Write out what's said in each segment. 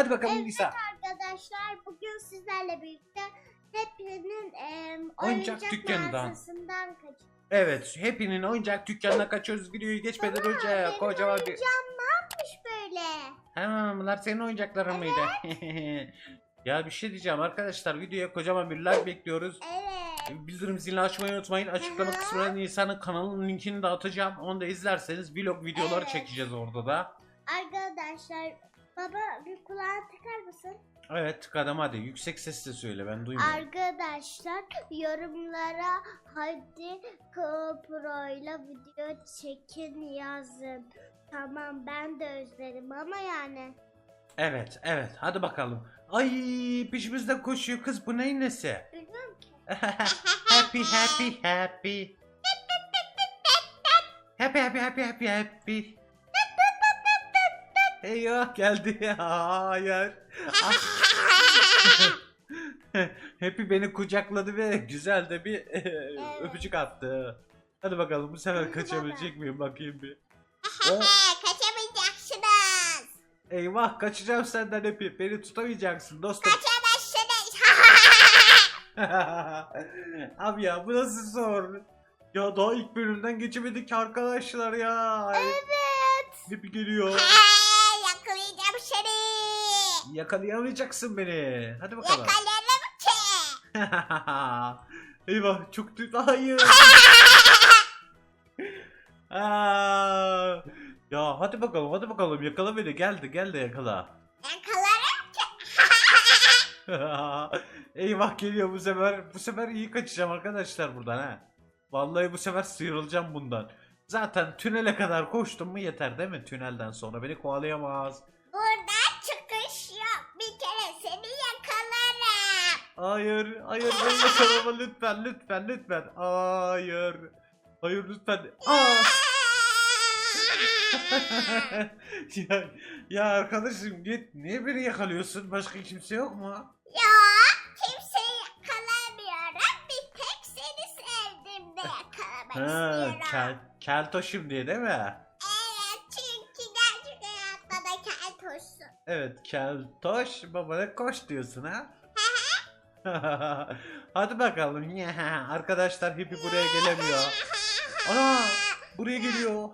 Hadi bakalım Evet Nisa. arkadaşlar bugün sizlerle birlikte hepinin em, Oyuncak oyuncak, dükkanından. mağazasından kaçıyoruz. Evet, hepinin oyuncak dükkanına kaçıyoruz. Videoyu geçmeden önce Benim kocaman bir... oyuncağım ne yapmış böyle? Ha, bunlar senin oyuncakların mıydı? ya bir şey diyeceğim arkadaşlar. Videoya kocaman bir like bekliyoruz. Evet. Bildirim zilini açmayı unutmayın. Açıklama kısmına Nisan'ın kanalının linkini de atacağım. Onu da izlerseniz vlog videoları Evet. çekeceğiz orada da. Arkadaşlar baba bir kulağına takar mısın? Evet tıkadım hadi. Yüksek sesle söyle ben duymuyorum. Arkadaşlar yorumlara hadi GoPro'yla video çekin yazın. Tamam ben de özlerim ama yani. Evet evet hadi bakalım. Ay peşimizden koşuyor kız bu neyin nesi? Bilmiyorum ki. happy happy happy. Happy happy happy happy happy. Eyvah geldi. Hayır. happy beni kucakladı ve güzel de bir öpücük attı. Hadi bakalım bu sefer kaçabilecek miyim bakayım bir. O, Kaçamayacaksınız. eyvah kaçacağım senden Happy. Beni tutamayacaksın dostum. Kaçamazsınız. Abi ya bu nasıl zor? Ya daha ilk bölümden geçemedik arkadaşlar ya. evet. Happy geliyor. Yakalayacağım seni. Yakalayamayacaksın beni. Hadi bakalım. Yakalarım ki. Eyvah çok tü- Hayır. Aa, ya hadi bakalım hadi bakalım yakala beni geldi gel de yakala. Yakalarım ki. Eyvah geliyor bu sefer. Bu sefer iyi kaçacağım arkadaşlar buradan ha. Vallahi bu sefer sıyrılacağım bundan. Zaten tünele kadar koştum mu yeter değil mi? Tünelden sonra beni kovalayamaz. Buradan çıkış yok. Bir kere seni yakalarım. Hayır, hayır beni yakalama lütfen, lütfen, lütfen. Hayır. Hayır lütfen. Aa! ya, ya arkadaşım git. Niye beni yakalıyorsun? Başka kimse yok mu? Ya kimseyi yakalamıyorum. Bir tek seni sevdiğimde yakalamak Ha, istiyorum. kel, keltoşum diye değil mi? Evet çünkü gerçek hayatta da keltoşsun. Evet keltoş babana koş diyorsun ha? Hadi bakalım. Arkadaşlar Hippie buraya gelemiyor. Ana buraya geliyor.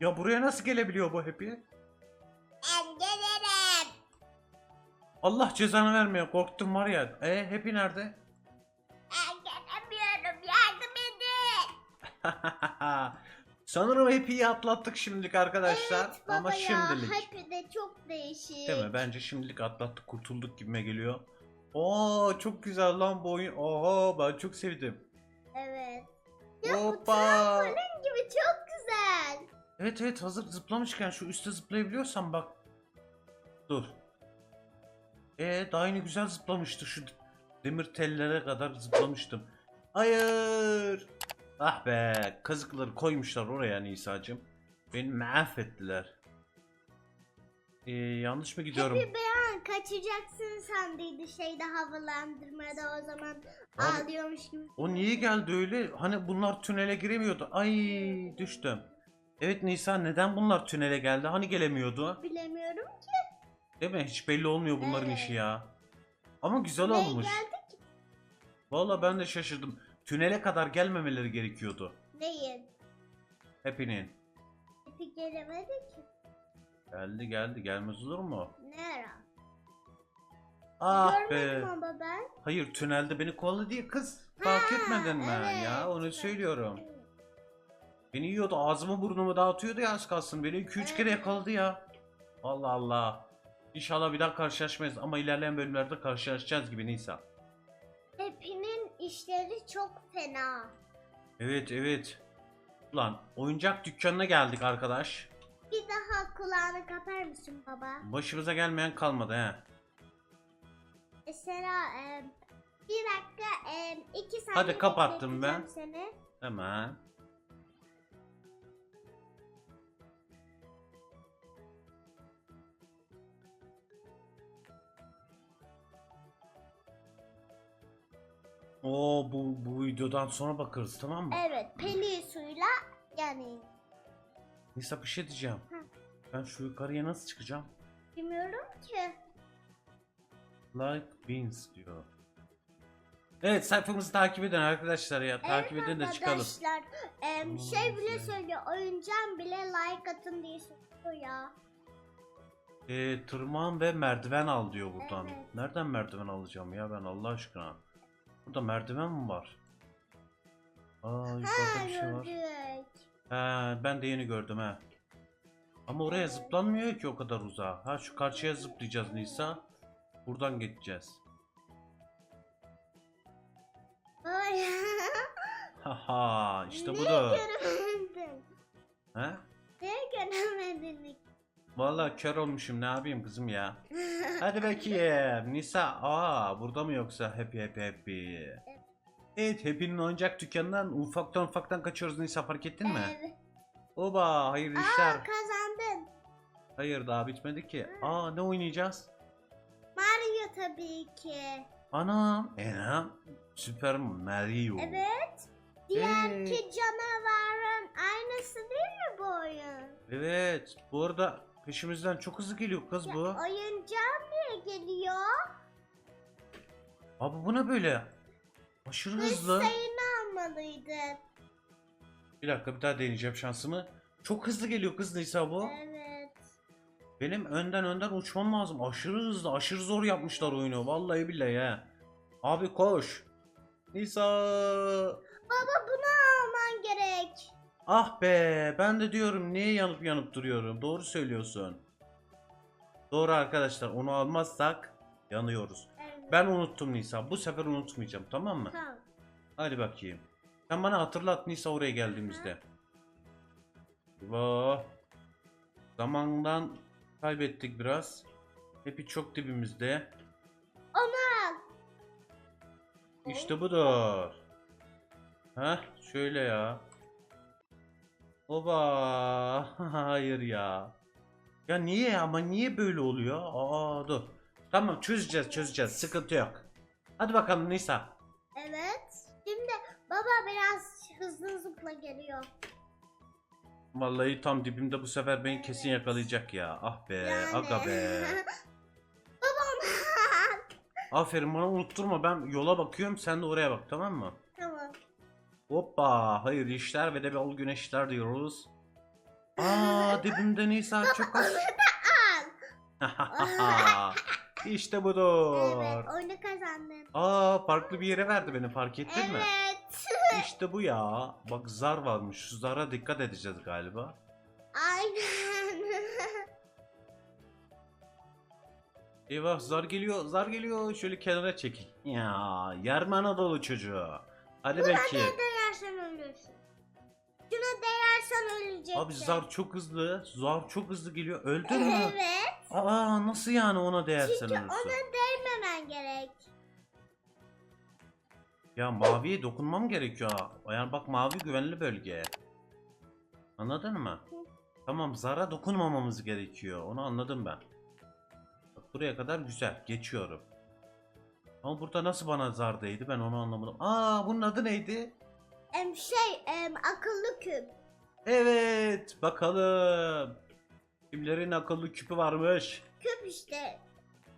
Ya buraya nasıl gelebiliyor bu Happy? ben gelirim. Allah cezanı vermiyor. Korktum var ya. E Happy nerede? Ben gelemiyorum. Yardım edin. Sanırım Happy'yi atlattık şimdilik arkadaşlar. Evet baba Ama ya. şimdilik. Happy de çok değişik. Değil mi? Bence şimdilik atlattık kurtulduk gibime geliyor. Oo çok güzel lan bu oyun. Oho ben çok sevdim. Evet. Ya bu Hoppa. trambolin gibi çok güzel. Evet evet hazır zıplamışken şu üstte zıplayabiliyorsan bak. Dur. Ee daha yine güzel zıplamıştı şu demir tellere kadar zıplamıştım. Hayır. Ah be kazıkları koymuşlar oraya Nisa'cığım. Beni mahvettiler. Ee, yanlış mı gidiyorum? Happy beyan kaçacaksın sandıydı şeyde havalandırmada o zaman Abi, ağlıyormuş gibi. O niye geldi öyle? Hani bunlar tünele giremiyordu. Ay düştüm. Evet Nisa neden bunlar tünele geldi? Hani gelemiyordu? Bilemiyorum ki. Değil mi? Hiç belli olmuyor bunların Evet. işi ya. Ama güzel Neye olmuş. geldik? Valla ben de şaşırdım. Tünele kadar gelmemeleri gerekiyordu. Değil. Hepinin. Happy gelemedi ki. Geldi geldi gelmez olur mu? Ne ara? Ah Görmedim be. ama ben. Hayır tünelde beni kovaladı diye kız. Fark Ha, etmedin mi evet. ya? Onu söylüyorum. Beni yiyordu ağzımı burnumu dağıtıyordu ya az kalsın. Beni 2-3 kere yakaladı ya. Allah Allah. İnşallah bir daha karşılaşmayız ama ilerleyen bölümlerde karşılaşacağız gibi Nisa. İşleri çok fena. Evet evet. Ulan oyuncak dükkanına geldik arkadaş. Bir daha kulağını kapar mısın baba? Başımıza gelmeyen kalmadı he. Mesela e, bir dakika e, iki saniye Hadi kapattım ben. Seni. Hemen. Oo bu bu videodan sonra bakarız tamam mı? Evet peli suyla yani Nisa bir şey diyeceğim. Hı. Ben şu yukarıya nasıl çıkacağım? Bilmiyorum ki. Like beans diyor. Evet sayfamızı takip edin arkadaşlar ya. Takip edin de çıkalım. Arkadaşlar em, şey bile söylüyor. Oyuncağım bile like atın diye söylüyor ya. Ee, tırman ve merdiven al diyor buradan. Evet. Nereden merdiven alacağım ya ben Allah aşkına? Burada merdiven mi var? Aa yukarıda bir şey var. He, ben de yeni gördüm he. Ama oraya zıplanmıyor ki o kadar uzağa. Ha şu karşıya zıplayacağız Nisa. Buradan geçeceğiz. Haha işte bu da. He? Niye göremedin? Vallahi kör olmuşum ne yapayım kızım ya. Hadi bakayım. Nisa aa burada mı yoksa happy happy happy. Evet Happy'nin oyuncak dükkanından ufaktan ufaktan kaçıyoruz Nisa fark ettin mi? Evet. Oba hayırlı Aa işler. kazandın. Hayır daha bitmedi ki. Aa ne oynayacağız? Mario tabii ki. Anam. Enam. Süper Mario. Evet. Diğerki Evet. canavarın aynısı değil mi bu oyun? Evet. Bu arada peşimizden çok hızlı geliyor kız bu. oyuncağım niye geliyor? Abi bu ne böyle? Aşırı Hız hızlı. sayını almalıydın. Bir dakika bir daha deneyeceğim şansımı. Çok hızlı geliyor kız Nisa bu. Evet. Benim önden önden uçmam lazım. Aşırı hızlı, aşırı zor yapmışlar oyunu. Vallahi billahi ya. Abi koş. Nisa. Baba. Ah be, ben de diyorum niye yanıp yanıp duruyorum. Doğru söylüyorsun. Doğru arkadaşlar, onu almazsak yanıyoruz. Evet. Ben unuttum Nisa. Bu sefer unutmayacağım, tamam mı? Tamam. Hadi bakayım. Sen bana hatırlat Nisa oraya geldiğimizde. Vah. Zamandan kaybettik biraz. Hepi çok dibimizde. Onu al. İşte budur. Heh şöyle ya. Oba. Hayır ya. Ya niye ama niye böyle oluyor? Aa dur. Tamam çözeceğiz çözeceğiz. Sıkıntı yok. Hadi bakalım Nisa. Evet. Şimdi baba biraz hızlı zıpla geliyor. Vallahi tam dibimde bu sefer beni kesin yakalayacak ya. Ah be, Yani. aga be. Babam. Aferin bana unutturma ben yola bakıyorum sen de oraya bak tamam mı? Hoppa hayır işler ve de bol güneşler diyoruz. Aa dibimde Nisa çok az. İşte budur. Evet oyunu kazandın. Aa farklı bir yere verdi beni fark ettin mi? Evet. İşte bu ya. Bak zar varmış. Şu zara dikkat edeceğiz galiba. Aynen. Eyvah zar geliyor, zar geliyor. Şöyle kenara çekil. Ya yarım Anadolu çocuğu. Hadi Buna belki. ne değersen ölürsün. Şuna değersen öleceksin. Abi zar çok hızlı. Zar çok hızlı geliyor. Öldün mü? Evet. Aa nasıl yani ona değersen Çünkü ölürsün? ona değmemen gerek. Ya maviye dokunmam gerekiyor. Yani bak mavi güvenli bölge. Anladın mı? Tamam zara dokunmamamız gerekiyor. Onu anladım ben. Bak buraya kadar güzel. Geçiyorum. Ama burada nasıl bana zar değdi ben onu anlamadım. Aa bunun adı neydi? Em şey em akıllı küp. Evet bakalım. Kimlerin akıllı küpü varmış? Küp işte.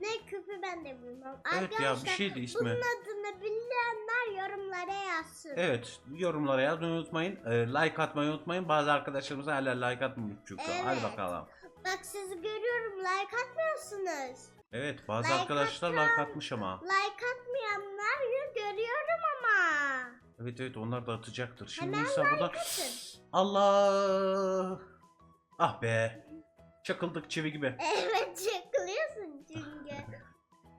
Ne küpü ben de bilmem. Evet ya bir şeydi ismi. Bunun adını bilenler yorumlara yazsın. Evet yorumlara yazmayı unutmayın. Ee, like atmayı unutmayın. Bazı arkadaşlarımız hala like atmamış çünkü. Hadi Evet. bakalım. Bak sizi görüyorum like atmıyorsunuz. Evet bazı Like arkadaşlar like atmış ama. Like atmayanlar görüyorum ama. Evet evet onlar da atacaktır. Şimdi Hemen like atın. Allah! Ah be! Çakıldık çivi gibi. Evet çakılıyorsun çünkü.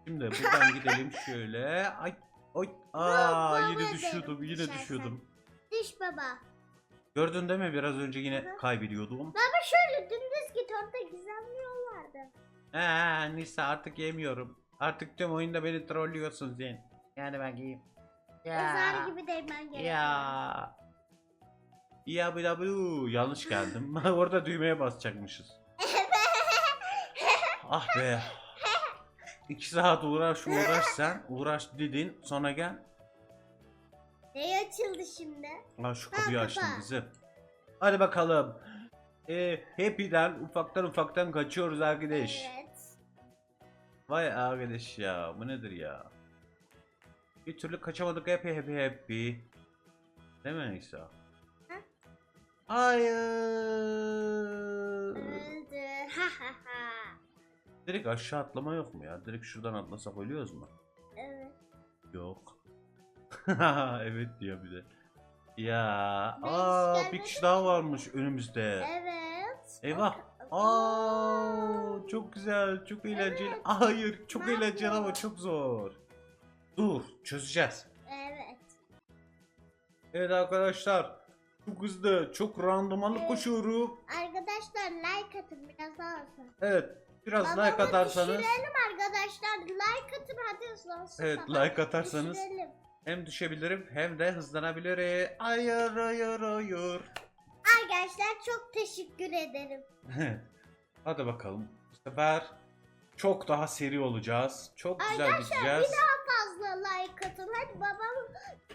Şimdi buradan gidelim şöyle. Ay! Oy! Aa baba yine düşüyordum yine düşersen. düşüyordum. Düş baba. Gördün değil mi biraz önce yine Hı. kaybediyordum. Baba şöyle dümdüz git orada gizemli yol vardı. Ee, Nisa artık yemiyorum. Artık tüm oyunda beni trollüyorsun sen. Yani ben giyeyim. Özer gibi değmen gerekiyor. Ya. Ya bla blu. Yanlış geldim. Orada düğmeye basacakmışız. Ah be. İki saat uğraş uğraş sen. Uğraş dedin. Sonra gel. Ne açıldı şimdi? Ha şu kapıyı açtın kızım. Hadi bakalım. Ee, Happy'den ufaktan ufaktan kaçıyoruz arkadaş. Evet. Vay arkadaş ya bu nedir ya? Bir türlü kaçamadık happy happy happy. Değil mi Nisa? Hayır. Öldü. Ha ha ha. Direkt aşağı atlama yok mu ya? Direkt şuradan atlasak ölüyoruz mu? Evet. Yok. evet diyor bir de. Ya, Ben aa bir kişi daha varmış önümüzde. Evet. Eyvah. Aa çok güzel, çok eğlenceli. Evet. Hayır, çok Ne eğlenceli ama çok zor. Dur, çözeceğiz. Evet. Evet arkadaşlar, çok hızlı, çok randımanlı Evet. koşuyorum. Arkadaşlar like atın biraz daha olsun. Evet, biraz Babamı like atarsanız, Düşürelim arkadaşlar. Like atın hadi hızlansın. evet baba. like atarsanız Düşürelim. hem düşebilirim hem de hızlanabilirim. Hayır, hayır, hayır. Arkadaşlar çok teşekkür ederim. Hadi bakalım. Bu sefer çok daha seri olacağız. Çok güzel Arkadaşlar, gideceğiz. bir daha fazla like atın. Hadi babamı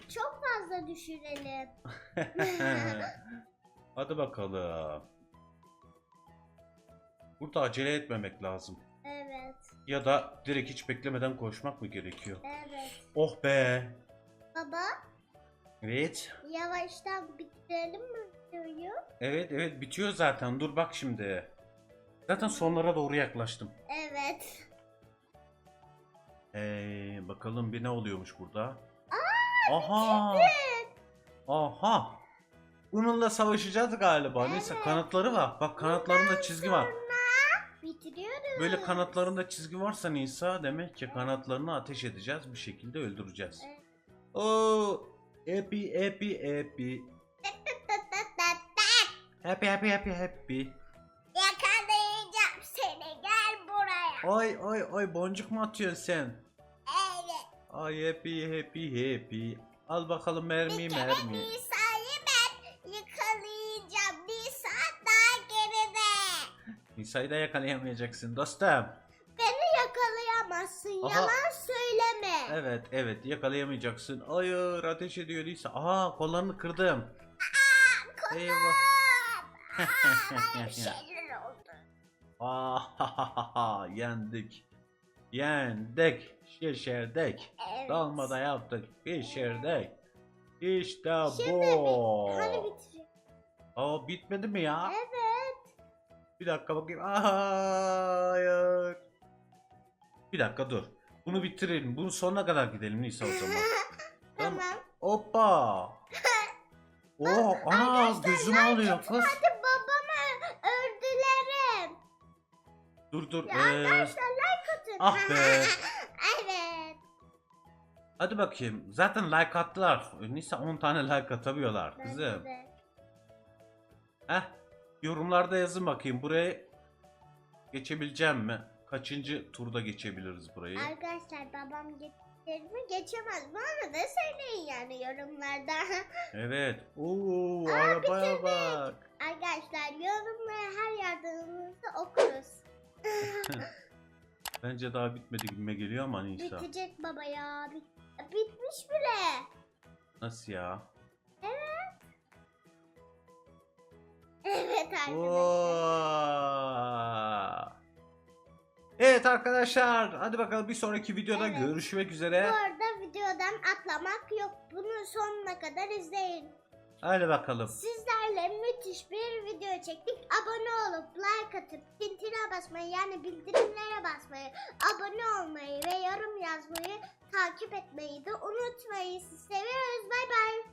çok fazla düşürelim. Hadi bakalım. Burada acele etmemek lazım. Evet. Ya da direkt hiç beklemeden koşmak mı gerekiyor? Evet. Oh be. Baba Evet. yavaştan bitirelim mi videoyu? Evet evet bitiyor zaten. Dur bak şimdi. Zaten sonlara doğru yaklaştım. Evet. Ee, bakalım bir ne oluyormuş burada. Aha. Aha. Bununla savaşacağız galiba. Neyse Evet. kanatları var. Bak kanatlarında çizgi var. Bitiriyoruz. Böyle kanatlarında çizgi varsa Nisa demek ki kanatlarını ateş edeceğiz bir şekilde öldüreceğiz. Evet. Oo, happy happy happy. Happy happy happy happy. Ay ay ay boncuk mu atıyorsun sen? Evet. Ay happy happy happy. Al bakalım mermi Bir kere mermi. Nisa'yı ben yakalayacağım. Nisa daha geride. Nisa'yı da yakalayamayacaksın dostum. Beni yakalayamazsın. Aha. Yalan söyleme. Evet evet yakalayamayacaksın. Hayır ateş ediyor Nisa. Aha kollarını kırdım. Eyvah. Aa, bana bir oldu. Ah, yendik. Yendik. Şişirdik. Evet. Dalmada yaptık. Pişirdik. İşte Şimdi bu. Hani bitirecek? Aa bitmedi mi ya? Evet. Bir dakika bakayım. Hayır. Bir dakika dur. Bunu bitirelim. Bunu sonuna kadar gidelim Nisa o zaman. tamam. Hoppa. Oh ana gözüm ağlıyor kız. Dur dur. Ya ee, arkadaşlar like atın. ah be. evet. hadi bakayım. Zaten like attılar. Nisa 10 tane like atabiliyorlar Bence kızım. de. Heh. Yorumlarda yazın bakayım. Buraya geçebileceğim mi? Kaçıncı turda geçebiliriz burayı? Arkadaşlar babam geçer mi geçemez mi onu da söyleyin yani yorumlarda. Evet. Oo, arabaya bak. Arkadaşlar yorumları her yardımınızı okuruz. Bence daha bitmedi gibime geliyor ama Nisa. Bitecek baba ya. Bit- bitmiş bile. Nasıl ya? Evet arkadaşlar. Oo. Evet arkadaşlar. Hadi bakalım bir sonraki videoda Evet. görüşmek Bu üzere. arada videodan atlamak yok. Bunu sonuna kadar izleyin. Hadi bakalım. Sizlerle müthiş çektik. Abone olup like atıp tintine basmayı yani bildirimlere basmayı, abone olmayı ve yorum yazmayı takip etmeyi de unutmayın. Sizi seviyoruz. Bay bay.